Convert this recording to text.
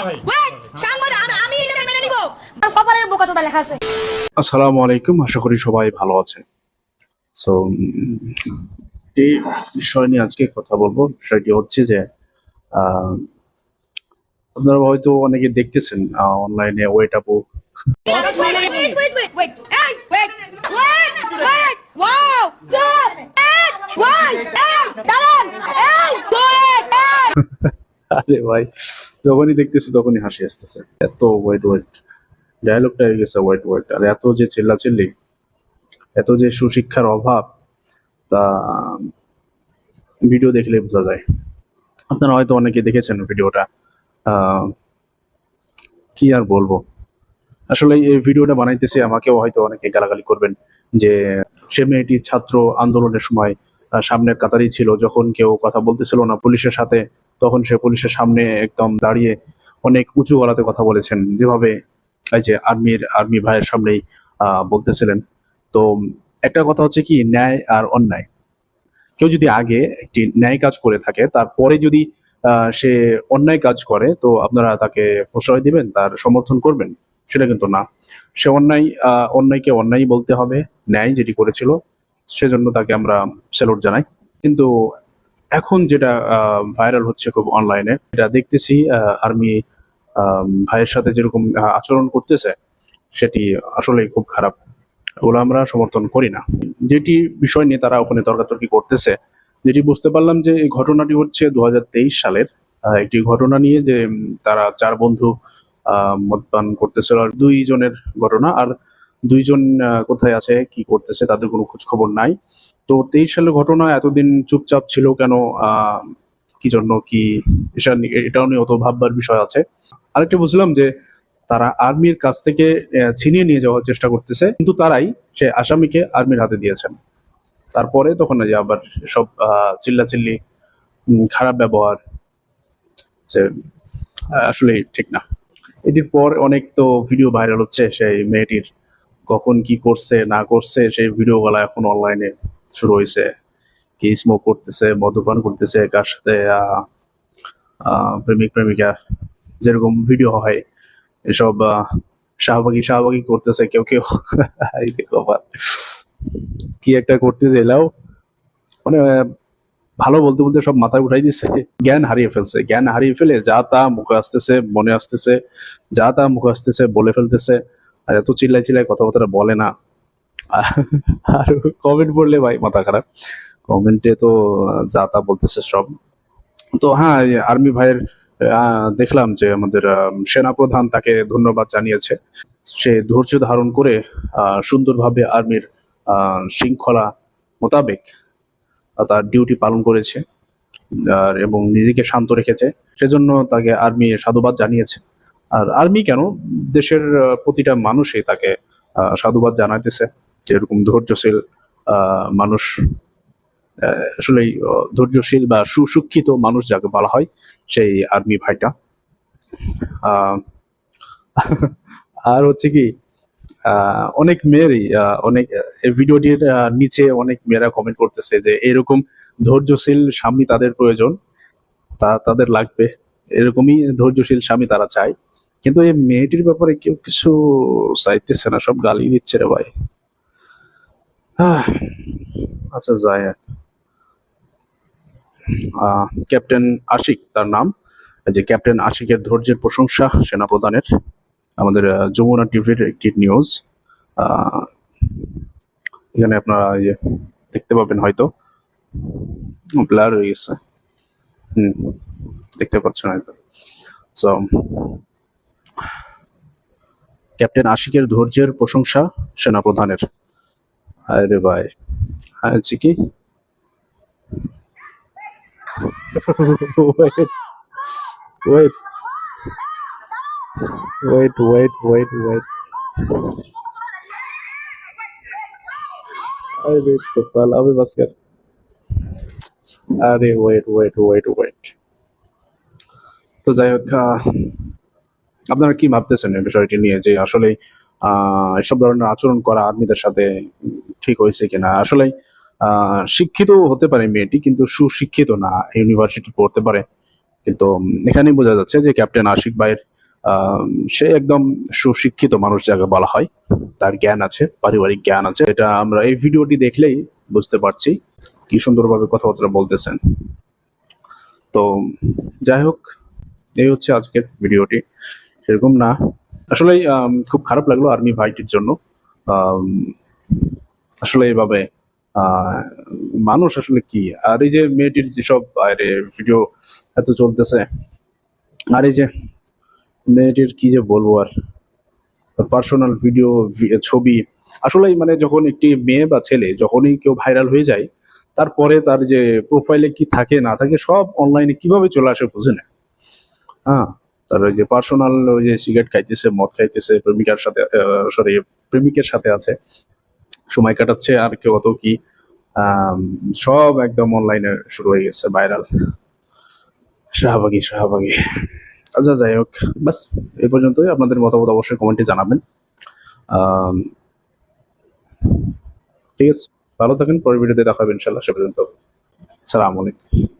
Wait সাংবাদিক আমি আমি এটা মেনে নিব আর কপালে বোকাচোদা লেখা আছে আসসালামু আলাইকুম আশা করি সবাই ভালো আছেন সো এই বিষয় নিয়ে আজকে কথা বলব বিষয়টি হচ্ছে যে আহ, আপনারা হয়তো অনেকে দেখতেছেন অনলাইনে ওয়েট আপু আরে ভাই যখনই দেখতেছি তখনই হাসি আসতেছে। এত ওয়েট ওয়েট ডায়লগটা হয়ে গেছে ওয়েট ওয়েট আর এত যে চিল্লাচিল্লি এত যে সুশিক্ষার অভাব তা ভিডিও দেখলে বোঝা যায়। আপনারা হয়তো অনেকে দেখেছেন ভিডিওটা কি আর বলব? আসলে এই ভিডিওটা বানাইতেছে আমাকেও হয়তো অনেকে গালাগালি করবেন যে সে মেয়েটি ছাত্র আন্দোলনের সময় আহ, সামনের কাতারই ছিল যখন কেউ কথা বলতেছিল না পুলিশের সাথে তখন সে পুলিশের সামনে একদম দাঁড়িয়ে অনেক উঁচু গলাতে কথা বলেছেন। যেভাবে এই যে আর্মির, আর্মি ভাইয়ের সামনেই বলতেছিলেন। তো একটা কথা হচ্ছে কি, ন্যায় আর অন্যায়। কেউ যদি আগে একটি ন্যায় কাজ করে থাকে, তারপরে যদি সে অন্যায় কাজ করে, তো আপনারা তাকে প্রশ্রয় দিবেন, তার সমর্থন করবেন, সেটা কিন্তু না। সে অন্যায় অন্যায়কে অন্যায় বলতে হবে, ন্যায় যেটি করেছিল, সেজন্য তাকে আমরা স্যালুট জানাই। কিন্তু এখন যেটা ভাইরাল হচ্ছে খুব অনলাইনে এটা দেখতেছি আর্মি ভাইয়ের সাথে যেরকম আচরণ করতেছে, সেটি আসলে খুব খারাপ। ওগুলো আমরা সমর্থন করি না। যেটি বিষয় নিয়ে তারা ওখানে তর্কাতর্কি করতেছে, যেটি বুঝতে পারলাম যে এই ঘটনাটি হচ্ছে দু হাজার তেইশ সালের একটি ঘটনা নিয়ে যে তারা চার বন্ধু মদপান করতেছিল, আর দুইজনের ঘটনা, আর দুইজন কোথায় আছে, কি করতেছে, তাদের কোনো খোঁজ খবর নাই। তো তেইশ সালের ঘটনা এতদিন চুপচাপ ছিল কেন? কি জন্য? কি এটাও নিয়ে অত ভাববার বিষয় আছে। আরেকটা বুঝলাম যে তারা আর্মির কাছ থেকে ছিনিয়ে নিয়ে যাওয়ার চেষ্টা করতেছে কিন্তু তারাই সে আসামিকে আর্মির হাতে দিয়েছেন। তারপরে তখন যে আবার সব চিল্লাচিল্লি খারাপ ব্যবহার যে আহ, আসলেই ঠিক না। এটির পর অনেক তো ভিডিও ভাইরাল হচ্ছে সেই মেয়েটির কখন কি করছে না করছে সেই ভিডিওগুলো এখন অনলাইনে শুরু হয়েছে কি স্মোক করতেছে, মদ্যপান করতেছে, কার সাথে প্রেমিক, প্রেমিকা, যেরকম ভিডিও হয়, এসব শাহবাগি শাহবাগি করতেছে কেউ কেউ। কি একটা করতেছে এলাও। মানে ভালো বলতে বলতে সব মাথায় উঠাই দিচ্ছে জ্ঞান হারিয়ে ফেলছে। জ্ঞান হারিয়ে ফেলে যা তা মুখে আসতেছে, মনে আসতেছে। যা তা মুখে আসতেছে, বলে ফেলতেছে। আর এত চিল্লাই চিল্লাই কথাবার্তা বলে না। আর কমেন্ট পড়লে ভাই মাথা খারাপ। কমেন্টে তো, যা তা বলতেছে সব। তো হ্যাঁ আর্মি ভাইয়ের দেখলাম যে আমাদের সেনাপ্রধান তাকে ধন্যবাদ জানিয়েছে। সে ধৈর্য ধারণ করে সুন্দরভাবে আর্মির শৃঙ্খলা মোতাবেক তার ডিউটি পালন করেছে, আর, এবং নিজেকে শান্ত রেখেছে। সেজন্য তাকে আর্মি সাধুবাদ জানিয়েছে। আর আর্মি কেন? দেশের প্রতিটা মানুষই তাকে সাধুবাদ জানাইতেছে। এরকম ধৈর্যশীল মানুষ আসলেই ধৈর্যশীল বা সুশিক্ষিত মানুষ যাকে বলা হয়, সেই আর্মি ভাইটা। আর হচ্ছে কি অনেক মেয়েরই অনেক ভিডিওটির নিচে অনেক মেয়েরা কমেন্ট করতেছে যে এরকম ধৈর্যশীল স্বামী তাদের প্রয়োজন, তা তাদের লাগবে। এরকমই ধৈর্যশীল স্বামী তারা চায়। কিন্তু এই মেয়েটির ব্যাপারে কেউ কিছু চাইতেছে না, সব গালি দিচ্ছে রে ভাই। আচ্ছা যাই ক্যাপ্টেন আশিক তার নাম। যে ক্যাপ্টেন আশিকের ধৈর্যের প্রশংসা সেনাপ্রধানের, আমাদের যমুনা টিভির একটি নিউজ এখানে আপনারা এই যে দেখতে পাবেন হয়তো। ব্লার হয়ে গেছে। হুম, দেখতে পাচ্ছেন হয়তো। সো ক্যাপ্টেন আশিকের ধৈর্যের প্রশংসা সেনাপ্রধানের। আরে ভাই। আছে কি? Wait wait wait wait wait পালাবে বাস্কার আরে ওয়েট ওয়েট ওয়েট ওয়েট তো যাই হোক আপনারা কি ভাবতেছেন এই বিষয়টি নিয়ে? যে আসলে এসব ধরনের আচরণ করা আর্মিদের সাথে ঠিক হয়েছে কিনা? আসলে শিক্ষিত হতে পারে মেয়েটি, কিন্তু সুশিক্ষিত না, ইউনিভার্সিটি পড়তে পারে। কিন্তু এখানেই বোঝা যাচ্ছে যে ক্যাপ্টেন আশিক ভাইয়ের সে একদম সুশিক্ষিত মানুষ যাকে বলা হয়। তার জ্ঞান আছে, পারিবারিক জ্ঞান আছে। এটা আমরা এই ভিডিওটি দেখলেই বুঝতে পারছি কি সুন্দরভাবে কথাবার্তা বলতেছেন। তো, যাই হোক, এই হচ্ছে আজকের ভিডিওটি। সেরকম না আসলে খুব খারাপ লাগল আর্মি ভাইটির জন্য। আসলে এভাবে মানুষ আসলে কি? আর এই যে মেয়েটির যেসব ভিডিও এত চলতেছে, আর এই যে মেয়েটির কি যে বলব আর পার্সোনাল ভিডিও ছবি আসলে মানে যখন একটি মেয়ে বা ছেলে যখনই কেউ ভাইরাল হয়ে যায়, তারপরে তার যে প্রোফাইলে কি থাকে না থাকে সব অনলাইনে কীভাবে চলে আসে বুঝে না। হ্যাঁ তার ওই যে পার্সোনাল ওই যে সিগারেট খাইতেছে, মদ খাইতেছে, প্রেমিকার সাথে সরি প্রেমিকের সাথে আছে। সময় কাটাচ্ছে আর কেউ কত কি সব একদম অনলাইনে শুরু হয়ে গেছে ভাইরাল শাহবাগী শাহবাগী। আচ্ছা যাই হোক বাস এই পর্যন্তই। আপনাদের মতামত অবশ্যই কমেন্টে জানাবেন। ঠিক আছে, ভালো থাকেন, পরের ভিডিওতে দেখা ইনশাল্লাহ সে পর্যন্ত। সালাম আলাইকুম